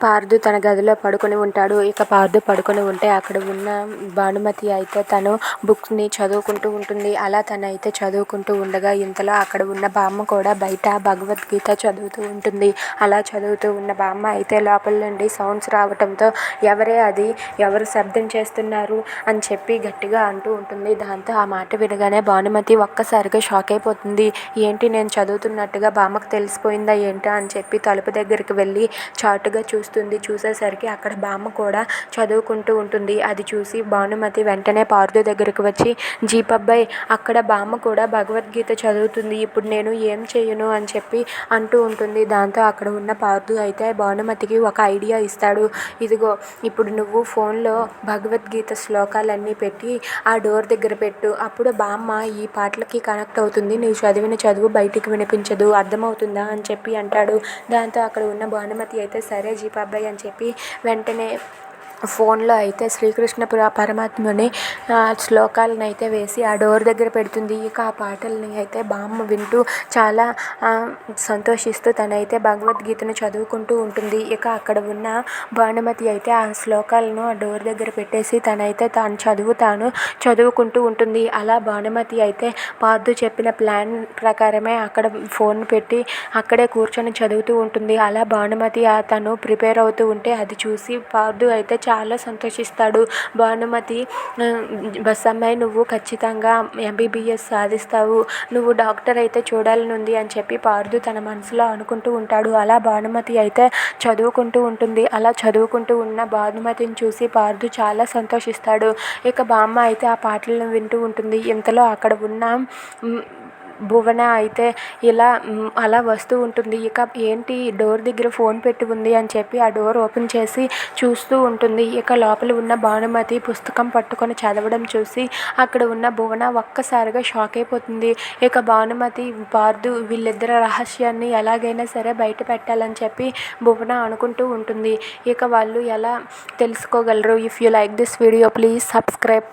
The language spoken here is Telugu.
పార్దు తన గదిలో పడుకొని ఉంటాడు. ఇక పార్దు పడుకొని ఉంటే అక్కడ ఉన్న భానుమతి అయితే తను బుక్స్ని చదువుకుంటూ ఉంటుంది. అలా తనైతే చదువుకుంటూ ఉండగా ఇంతలో అక్కడ ఉన్న బామ్మ కూడా బయట భగవద్గీత చదువుతూ ఉంటుంది. అలా చదువుతూ ఉన్న బామ్మ అయితే లోపల నుండి సౌండ్స్ రావటంతో ఎవరే అది? ఎవరు శబ్దం చేస్తున్నారు? అని చెప్పి గట్టిగా అంటూ ఉంటుంది. దాంతో ఆ మాట వినగానే భానుమతి ఒక్కసారిగా షాక్ అయిపోతుంది. ఏంటి నేను చదువుతున్నట్టుగా బామ్మకు తెలిసిపోయిందా ఏంటా అని చెప్పి తలుపు దగ్గరికి వెళ్ళి చాటుగా చూసి చూస్తుంది. చూసేసరికి అక్కడ బామ్మ కూడా చదువుకుంటూ ఉంటుంది. అది చూసి భానుమతి వెంటనే పార్థు దగ్గరకు వచ్చి జీపబ్బాయ్ అక్కడ బామ్మ కూడా భగవద్గీత చదువుతుంది. ఇప్పుడు నేను ఏం చేయను? అని చెప్పి అంటూ ఉంటుంది. దాంతో అక్కడ ఉన్న పార్దు అయితే భానుమతికి ఒక ఐడియా ఇస్తాడు. ఇదిగో ఇప్పుడు నువ్వు ఫోన్లో భగవద్గీత శ్లోకాలన్నీ పెట్టి ఆ డోర్ దగ్గర పెట్టు. అప్పుడు బామ్మ ఈ పాటలకి కనెక్ట్ అవుతుంది. నీవు చదివిన చదువు బయటికి వినిపించదు. అర్థమవుతుందా? అని చెప్పి అంటాడు. దాంతో అక్కడ ఉన్న భానుమతి అయితే సరే అబ్బాయి అని చెప్పి వెంటనే ఫోన్లో అయితే శ్రీకృష్ణ పుర పరమాత్ముని శ్లోకాలను అయితే వేసి ఆ డోర్ దగ్గర పెడుతుంది. ఇక ఆ పాటల్ని అయితే బామ్మ వింటూ చాలా సంతోషిస్తూ తనైతే భగవద్గీతను చదువుకుంటూ ఉంటుంది. ఇక అక్కడ ఉన్న భానుమతి అయితే ఆ శ్లోకాలను ఆ డోర్ దగ్గర పెట్టేసి తనైతే తాను చదువుతాను చదువుకుంటూ ఉంటుంది. అలా భానుమతి అయితే పార్థు చెప్పిన ప్లాన్ ప్రకారమే అక్కడ ఫోన్ పెట్టి అక్కడే కూర్చొని చదువుతూ ఉంటుంది. అలా భానుమతి తను ప్రిపేర్ అవుతూ ఉంటే అది చూసి పార్థు అయితే చాలా సంతోషిస్తాడు. భానుమతి బస్ నువ్వు ఖచ్చితంగా ఎంబీబీఎస్ సాధిస్తావు. నువ్వు డాక్టర్ అయితే చూడాలని ఉంది అని చెప్పి పార్దు తన మనసులో అనుకుంటూ ఉంటాడు. అలా భానుమతి అయితే చదువుకుంటూ ఉంటుంది. అలా చదువుకుంటూ ఉన్న భానుమతిని చూసి పార్దు చాలా సంతోషిస్తాడు. ఇక బామ్మ అయితే ఆ పాటలను వింటూ ఉంటుంది. ఇంతలో అక్కడ ఉన్న భువన అయితే ఇలా అలా వస్తూ ఉంటుంది. ఇక ఏంటి డోర్ దగ్గర ఫోన్ పెట్టి ఉంది అని చెప్పి ఆ డోర్ ఓపెన్ చేసి చూస్తూ ఉంటుంది. ఇక లోపల ఉన్న భానుమతి పుస్తకం పట్టుకొని చదవడం చూసి అక్కడ ఉన్న భువన ఒక్కసారిగా షాక్ అయిపోతుంది. ఇక భానుమతి పార్దు వీళ్ళిద్దరి రహస్యాన్ని ఎలాగైనా సరే బయట పెట్టాలని చెప్పి భువన అనుకుంటూ ఉంటుంది. ఇక వాళ్ళు ఎలా తెలుసుకోగలరు? If you like this video please subscribe